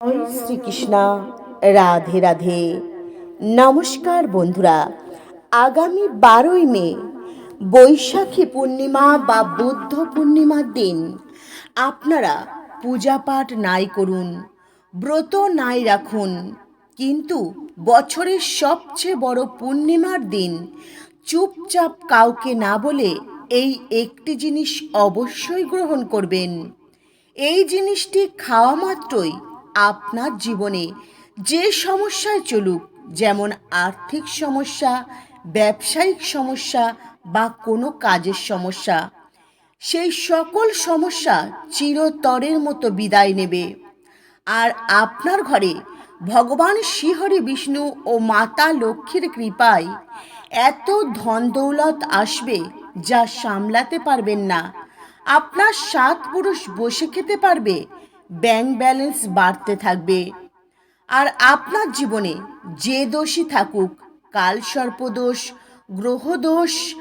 জয় শ্রীকৃষ্ণা। রাধে রাধে। নমস্কার বন্ধুরা। আগামী বারোই মে, বৈশাখী পূর্ণিমা বা বুদ্ধ পূর্ণিমার দিন। আপনারা পূজা পাঠ নাই করুন, ব্রত নাই রাখুন। কিন্তু বছরের সবচেয়ে বড় পূর্ণিমার দিন চুপচাপ কাউকে না বলে এই একটি জিনিস অবশ্যই গ্রহণ করবেন। এই জিনিসটি খাওয়া মাত্রই আপনার জীবনে যে সমস্যায় চলুক, যেমন আর্থিক সমস্যা, ব্যবসায়িক সমস্যা বা কোনো কাজের সমস্যা, সেই সকল সমস্যা চিরতরের মতো বিদায় নেবে। আর আপনার ঘরে ভগবান শ্রীহরি বিষ্ণু ও মাতা লক্ষ্মীর কৃপায় এত ধন দৌলত আসবে যা সামলাতে পারবেন না। আপনার সাত পুরুষ বসে খেতে পারবে ব্যাংক ব্যালেন্স বাড়তে থাকবে। আর আপনার জীবনে যে দোষই থাকুক, কাল সর্পদোষ, গ্রহদোষ,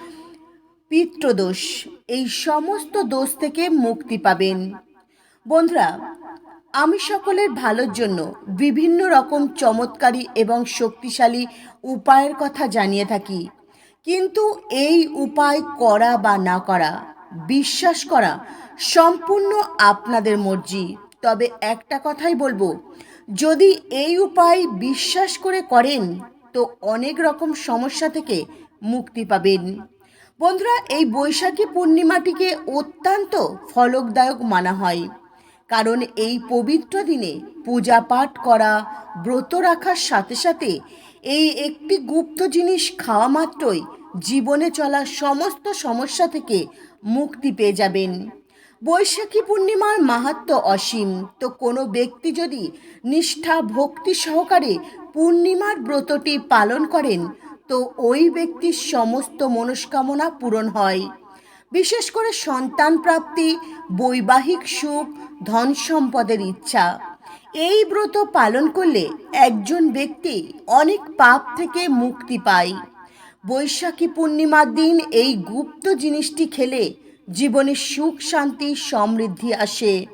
পিত্রদোষ, এই সমস্ত দোষ থেকে মুক্তি পাবেন। বন্ধুরা, আমি সকলের ভালোর জন্য বিভিন্ন রকম চমৎকারী এবং শক্তিশালী উপায়ের কথা জানিয়ে থাকি। কিন্তু এই উপায় করা বা না করা, বিশ্বাস করা সম্পূর্ণ আপনাদের মর্জি। তবে একটা কথাই বলব, যদি এই উপায় বিশ্বাস করে করেন, তো অনেক রকম সমস্যা থেকে মুক্তি পাবেন। বন্ধুরা, এই বৈশাখী পূর্ণিমাটিকে অত্যন্ত ফলকদায়ক মানা হয়, কারণ এই পবিত্র দিনে পূজা পাঠ করা, ব্রত রাখার সাথে সাথে এই একটি গুপ্ত জিনিস খাওয়া মাত্রই জীবনে চলা সমস্ত সমস্যা থেকে মুক্তি পেয়ে যাবেন। বৈশাখী পূর্ণিমার মাহাত্ম অসীম। তো কোনো ব্যক্তি যদি নিষ্ঠা, ভক্তি সহকারে পূর্ণিমার ব্রতটি পালন করেন, তো ওই ব্যক্তির সমস্ত মনস্কামনা পূরণ হয়। বিশেষ করে সন্তান প্রাপ্তি, বৈবাহিক সুখ, ধন সম্পদের ইচ্ছা। এই ব্রত পালন করলে একজন ব্যক্তি অনেক পাপ থেকে মুক্তি পায়। বৈশাখী পূর্ণিমার দিন এই গুপ্ত জিনিসটি খেলে জীবনে সুখ, শান্তি, সমৃদ্ধি আসে।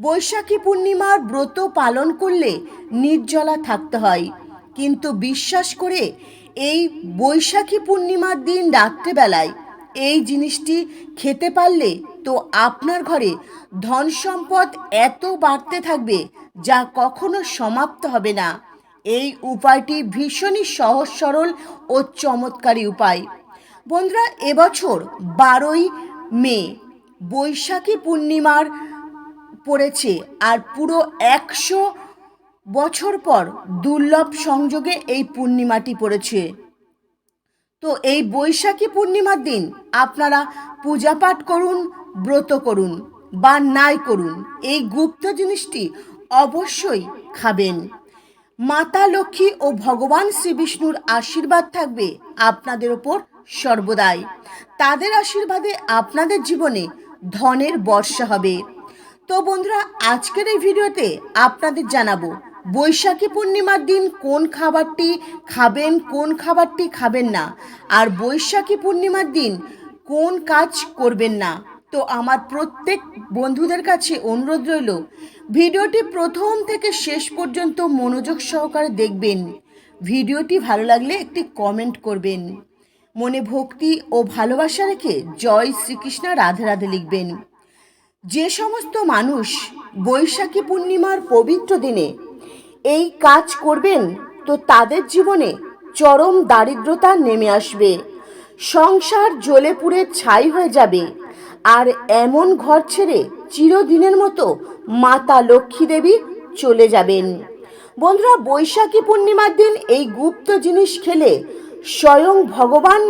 বৈশাখী পূর্ণিমার ব্রত পালন করলে নির্জলা থাকতে হয়। কিন্তু বিশ্বাস করে এই বৈশাখী পূর্ণিমার দিন রাত্রেবেলায় এই জিনিসটি খেতে পারলে তো আপনার ঘরে ধন সম্পদ এত বাড়তে থাকবে যা কখনো সমাপ্ত হবে না। এই উপায়টি ভীষণই সহজ, সরল ও চমৎকারী উপায়। বন্ধুরা এবছর বারোই মে। বৈশাখী পূর্ণিমার পড়েছে আর পুরো একশো বছর পর দুর্লভ সংযোগে এই পূর্ণিমাটি পড়েছে। তো এই বৈশাখী পূর্ণিমার দিন আপনারা পূজা পাঠ করুন, ব্রত করুন বা নাই করুন, এই গুপ্ত জিনিসটি অবশ্যই খাবেন। মাতা লক্ষ্মী ও ভগবান শ্রীবিষ্ণুর আশীর্বাদ থাকবে আপনাদের ওপর সর্বদাই। তাদের আশীর্বাদে আপনাদের জীবনে ধনের বর্ষা হবে। তো বন্ধুরা, আজকের এই ভিডিওতে আপনাদের জানাব, বৈশাখী পূর্ণিমার দিন কোন খাবারটি খাবেন, কোন খাবারটি খাবেন না, আর বৈশাখী পূর্ণিমার দিন কোন কাজ করবেন না। তো আমার প্রত্যেক বন্ধুদের কাছে অনুরোধ রইল, ভিডিওটি প্রথম থেকে শেষ পর্যন্ত মনোযোগ সহকারে দেখবেন। ভিডিওটি ভালো লাগলে একটি কমেন্ট করবেন। মনে ভক্তি ও ভালোবাসা রেখে জয় শ্রীকৃষ্ণ রাধে রাধে লিখবেন। যে সমস্ত মানুষ বৈশাখী পূর্ণিমার পবিত্র দিনে এই কাজ করবেন, তো তাদের জীবনে চরম দারিদ্রতা নেমে আসবে। সংসার জ্বলে পুড়ে ছাই হয়ে যাবে। আর এমন ঘর ছেড়ে চিরদিনের মতো মাতা লক্ষ্মী দেবী চলে যাবেন। বন্ধুরা, বৈশাখী পূর্ণিমার দিন এই গুপ্ত জিনিস খেলে স্বয়ং ভগবান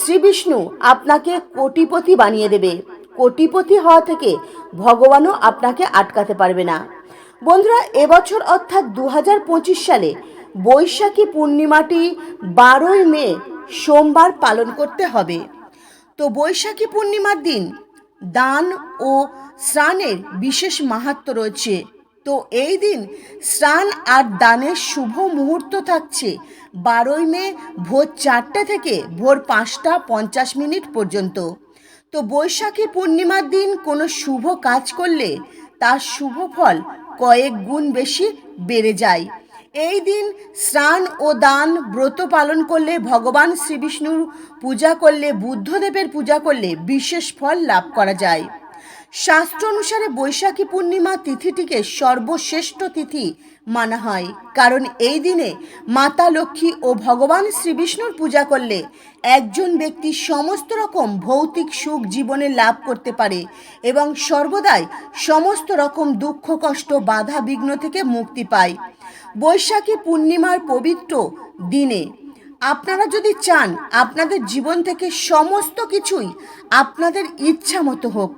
শ্রীবিষ্ণু আপনাকে কোটিপতি বানিয়ে দেবে। কোটিপতি হওয়া থেকে ভগবানও আপনাকে আটকাতে পারবে না। বন্ধুরা, এবছর অর্থাৎ দু হাজার পঁচিশ সালে বৈশাখী পূর্ণিমাটি বারোই মে সোমবার পালন করতে হবে। তো বৈশাখী পূর্ণিমার দিন দান ও স্নানের বিশেষ মাহাত্ম রয়েছে। তো এই দিন স্নান আর দানের শুভ মুহূর্ত থাকছে। বারোই মে ভোর চারটে থেকে ভোর পাঁচটা পঞ্চাশ মিনিট পর্যন্ত। তো বৈশাখী পূর্ণিমার দিন কোনো শুভ কাজ করলে তার শুভ ফল কয়েক গুণ বেশি বেড়ে যায়। এই দিন স্নান ও দান ব্রত পালন করলে, ভগবান শ্রীবিষ্ণুর পূজা করলে, বুদ্ধদেবের পূজা করলে বিশেষ ফল লাভ করা যায়। শাস্ত্র অনুসারে বৈশাখী পূর্ণিমা তিথিটিকে সর্বশ্রেষ্ঠ তিথি মানা হয়। কারণ এই দিনে মাতা লক্ষ্মী ও ভগবান শ্রীবিষ্ণুর পূজা করলে একজন ব্যক্তি সমস্ত রকম ভৌতিক সুখ জীবনে লাভ করতে পারে এবং সর্বদাই সমস্ত রকম দুঃখ, কষ্ট, বাধা, বিঘ্ন থেকে মুক্তি পায়। বৈশাখী পূর্ণিমার পবিত্র দিনে আপনারা যদি চান, আপনাদের জীবন থেকে সমস্ত কিছুই আপনাদের ইচ্ছা মতো হোক।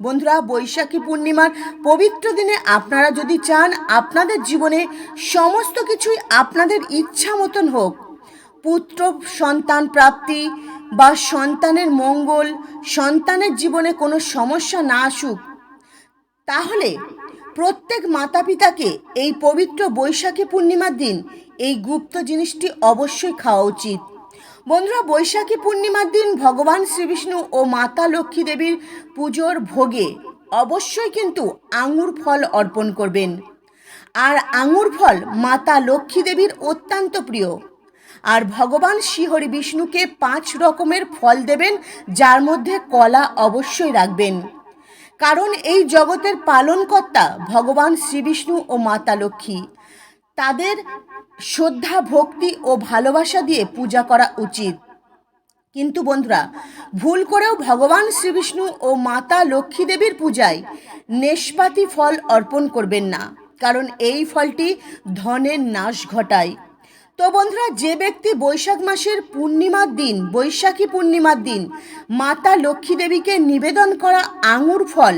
বন্ধুরা, বৈশাখী পূর্ণিমার পবিত্র দিনে আপনারা যদি চান, আপনাদের জীবনে সমস্ত কিছুই আপনাদের ইচ্ছা মতন হোক। পুত্র, সন্তান প্রাপ্তি বা সন্তানের মঙ্গল, সন্তানের জীবনে কোনো সমস্যা না আসুক, তাহলে প্রত্যেক মাতা পিতাকে এই পবিত্র বৈশাখী পূর্ণিমার দিন এই গুপ্ত জিনিসটি অবশ্যই খাওয়া উচিত। বন্ধুরা, বৈশাখী পূর্ণিমার দিন ভগবান শ্রীবিষ্ণু ও মাতা লক্ষ্মী দেবীর পুজোর ভোগে অবশ্যই কিন্তু আঙুর ফল অর্পণ করবেন। আর আঙুর ফল মাতা লক্ষ্মী দেবীর অত্যন্ত প্রিয়। আর ভগবান শ্রীহরি বিষ্ণুকে পাঁচ রকমের ফল দেবেন, যার মধ্যে কলা অবশ্যই রাখবেন। কারণ এই জগতের পালনকর্তা ভগবান শ্রীবিষ্ণু ও মাতা লক্ষ্মী। তাদের শ্রদ্ধা, ভক্তি ও ভালোবাসা দিয়ে পূজা করা উচিত। কিন্তু বন্ধুরা, ভুল করেও ভগবান শ্রীবিষ্ণু ও মাতা লক্ষ্মী দেবীর পূজায় নেশপাতি ফল অর্পণ করবেন না, কারণ এই ফলটি ধনের নাশ ঘটায়। তো বন্ধুরা, যে ব্যক্তি বৈশাখ মাসের পূর্ণিমার দিন, বৈশাখী পূর্ণিমার দিন, মাতা লক্ষ্মী দেবীকে নিবেদন করা আঙুর ফল,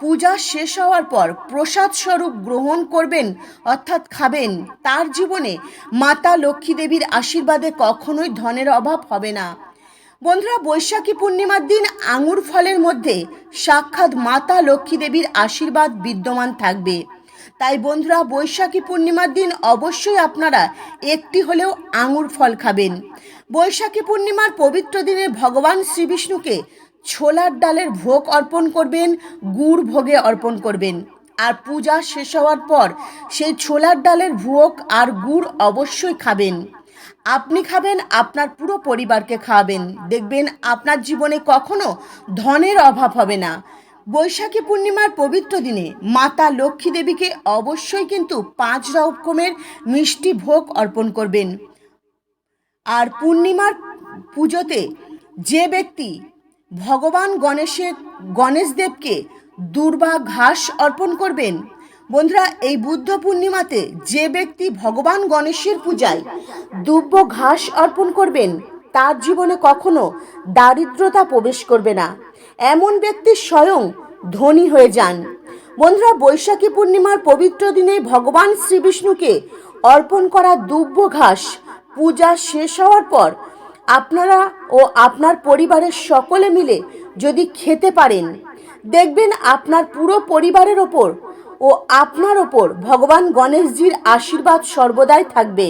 পূজা শেষ হওয়ার পর প্রসাদ স্বরূপ গ্রহণ করবেন, অর্থাৎ খাবেন, তার জীবনে মাতা লক্ষ্মী দেবীর আশীর্বাদে কখনোই ধনের অভাব হবে না। বন্ধুরা, বৈশাখী পূর্ণিমার দিন আঙুর ফলের মধ্যে সাক্ষাৎ মাতা লক্ষ্মী দেবীর আশীর্বাদ বিদ্যমান থাকবে। তাই বন্ধুরা বৈশাখী পূর্ণিমার দিন অবশ্যই আপনারা একটি হলেও আঙুর ফল খাবেন। বৈশাখী পূর্ণিমার পবিত্র দিনে ভগবান শ্রীবিষ্ণুকে ছোলার ডালের ভোগ অর্পণ করবেন, গুড় ভোগে অর্পণ করবেন। আর পূজা শেষ হওয়ার পর সেই ছোলার ডালের ভোগ আর গুড় অবশ্যই খাবেন। আপনি খাবেন, আপনার পুরো পরিবারকে খাওয়াবেন। দেখবেন আপনার জীবনে কখনো ধনের অভাব হবে না। বৈশাখী পূর্ণিমার পবিত্র দিনে মাতা লক্ষ্মী দেবীকে অবশ্যই কিন্তু পাঁচ রকমের মিষ্টি ভোগ অর্পণ করবেন। আর পূর্ণিমার পুজোতে যে ব্যক্তি ভগবান গণেশের গণেশ দেবকে দুর্বা ঘাস অর্পণ করবেন, বন্ধুরা, এই বুদ্ধ পূর্ণিমাতে যে ব্যক্তি ভগবান গণেশের পূজায় দুব্য ঘাস অর্পণ করবেন, তার জীবনে কখনো দারিদ্রতা প্রবেশ করবে না। এমন ব্যক্তি স্বয়ং ধনী হয়ে যান। বন্ধুরা, বৈশাখী পূর্ণিমার পবিত্র দিনে ভগবান শ্রীবিষ্ণুকে অর্পণ করা দুব্য ঘাস পূজা শেষ হওয়ার পর আপনারা ও আপনার পরিবারের সকলে মিলে যদি খেতে পারেন, দেখবেন আপনার পুরো পরিবারের ওপর ও আপনার ওপর ভগবান গণেশজির আশীর্বাদ সর্বদাই থাকবে।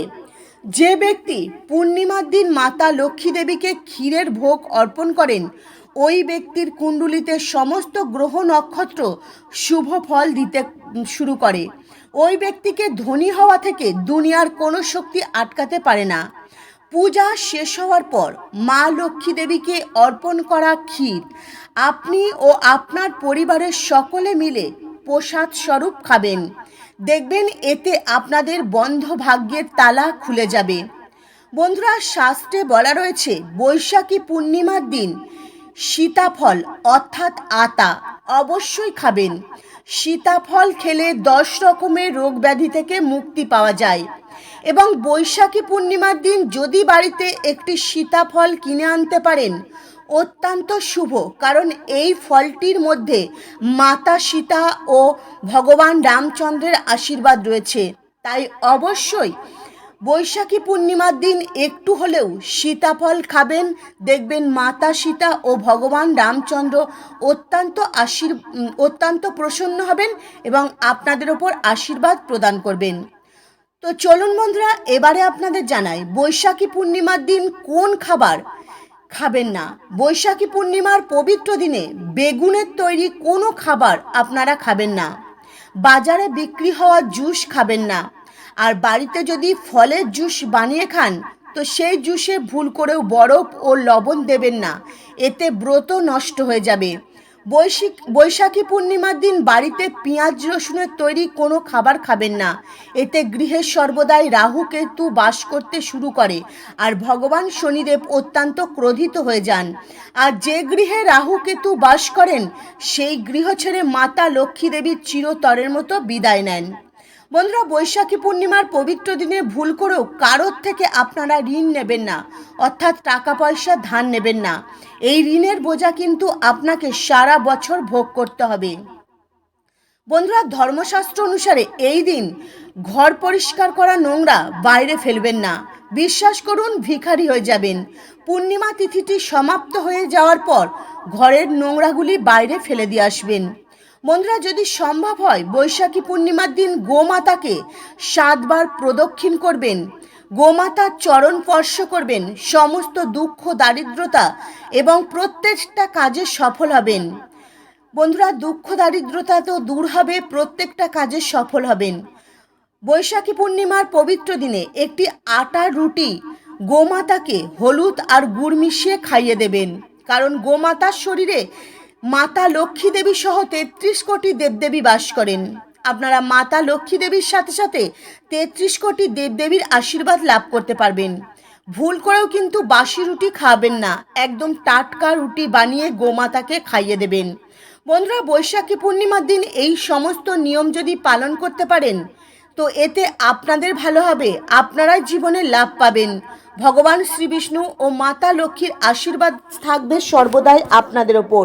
যে ব্যক্তি পূর্ণিমার দিন মাতা লক্ষ্মী দেবীকে ক্ষীরের ভোগ অর্পণ করেন ওই ব্যক্তির কুণ্ডুলিতে সমস্ত গ্রহ নক্ষত্র শুভ ফল দিতে শুরু করে। ওই ব্যক্তিকে ধনী হওয়া থেকে দুনিয়ার কোনো শক্তি আটকাতে পারে না। পূজা শেষ হওয়ার পর মা লক্ষ্মী দেবীকে অর্পণ করা ক্ষীর। আপনি ও আপনার পরিবারের সকলে মিলে প্রসাদ স্বরূপ খাবেন। দেখবেন এতে আপনাদের বন্ধ ভাগ্যের তালা খুলে যাবে। বন্ধুরা, শাস্ত্রে বলা রয়েছে, বৈশাখী পূর্ণিমার দিন সীতাফল, অর্থাৎ আতা, অবশ্যই খাবেন। সীতাফল খেলে দশ রকমের রোগ ব্যাধি থেকে মুক্তি পাওয়া যায়। এবং বৈশাখী পূর্ণিমার দিন যদি বাড়িতে একটি সীতাফল কিনে আনতে পারেন, অত্যন্ত শুভ, কারণ এই ফলটির মধ্যে মাতা সীতা ও ভগবান রামচন্দ্রের আশীর্বাদ রয়েছে। তাই অবশ্যই বৈশাখী পূর্ণিমার দিন একটু হলেও সীতাফল খাবেন। দেখবেন মাতা সীতা ও ভগবান রামচন্দ্র অত্যন্ত আশীর অত্যন্ত প্রসন্ন হবেন এবং আপনাদের ওপর আশীর্বাদ প্রদান করবেন। তো চলুন বন্ধুরা, এবারে আপনাদের জানাই বৈশাখী পূর্ণিমার দিন কোন খাবার খাবেন না? বৈশাখী পূর্ণিমার পবিত্র দিনে বেগুনের তৈরি কোনো খাবার আপনারা খাবেন না। বাজারে বিক্রি হওয়া জুস খাবেন না। আর বাড়িতে যদি ফলের জুস বানিয়ে খান, তো সেই জুসে ভুল করেও বরফ ও লবণ দেবেন না। এতে ব্রত নষ্ট হয়ে যাবে। বৈশিক, বৈশাখী পূর্ণিমার দিন বাড়িতে পেঁয়াজ রসুনের তৈরি কোনো খাবার খাবেন না। এতে গৃহের সর্বদাই রাহু কেতু বাস করতে শুরু করে আর ভগবান শনিদেব অত্যন্ত ক্রোধিত হয়ে যান। আর যে গৃহে রাহু কেতু বাস করেন, সেই গৃহ ছেড়ে মাতা লক্ষ্মী দেবীর চিরতরের মতো বিদায় নেন। বন্ধুরা, বৈশাখী পূর্ণিমার পবিত্র দিনে ভুল করেও কারোর থেকে আপনারা ঋণ নেবেন না। অর্থাৎ টাকা পয়সা ধার নেবেন না। এই ঋণের বোঝা কিন্তু আপনাকে সারা বছর ভোগ করতে হবে। বন্ধুরা, ধর্মশাস্ত্র অনুসারে এই দিন ঘর পরিষ্কার করা নোংরা বাইরে ফেলবেন না। বিশ্বাস করুন, ভিখারি হয়ে যাবেন। পূর্ণিমা তিথিটি সমাপ্ত হয়ে যাওয়ার পর ঘরের নোংরাগুলি বাইরে ফেলে দিয়ে আসবেন। বন্ধুরা, যদি সম্ভব হয়, বৈশাখী পূর্ণিমার দিন গোমাতাকে সাতবার প্রদক্ষিণ করবেন। গোমাতার চরণ স্পর্শ করবেন, সমস্ত দুঃখ, দারিদ্রতা এবং প্রত্যেকটা কাজে সফল হবেন। বন্ধুরা, দুঃখ, দারিদ্রতা তো দূর হবে, প্রত্যেকটা কাজে সফল হবেন। বৈশাখী পূর্ণিমার পবিত্র দিনে একটি আটার রুটি গোমাতাকে হলুদ আর গুড় মিশিয়ে খাইয়ে দেবেন। কারণ গোমাতার শরীরে মাতা লক্ষ্মী দেবী সহ তেত্রিশ কোটি দেবদেবী বাস করেন। আপনারা মাতা লক্ষ্মী দেবীর সাথে সাথে তেত্রিশ কোটি দেবদেবীর আশীর্বাদ লাভ করতে পারবেন। ভুল করেও কিন্তু বাসি রুটি খাবেন না। একদম টাটকা রুটি বানিয়ে গোমাতাকে খাইয়ে দেবেন। বন্ধুরা, বৈশাখী পূর্ণিমার দিন এই সমস্ত নিয়ম যদি পালন করতে পারেন, তো এতে আপনাদের ভালো হবে। আপনারাই জীবনে লাভ পাবেন। ভগবান শ্রীবিষ্ণু ও মাতা লক্ষ্মীর আশীর্বাদ থাকবে সর্বদাই আপনাদের ওপর।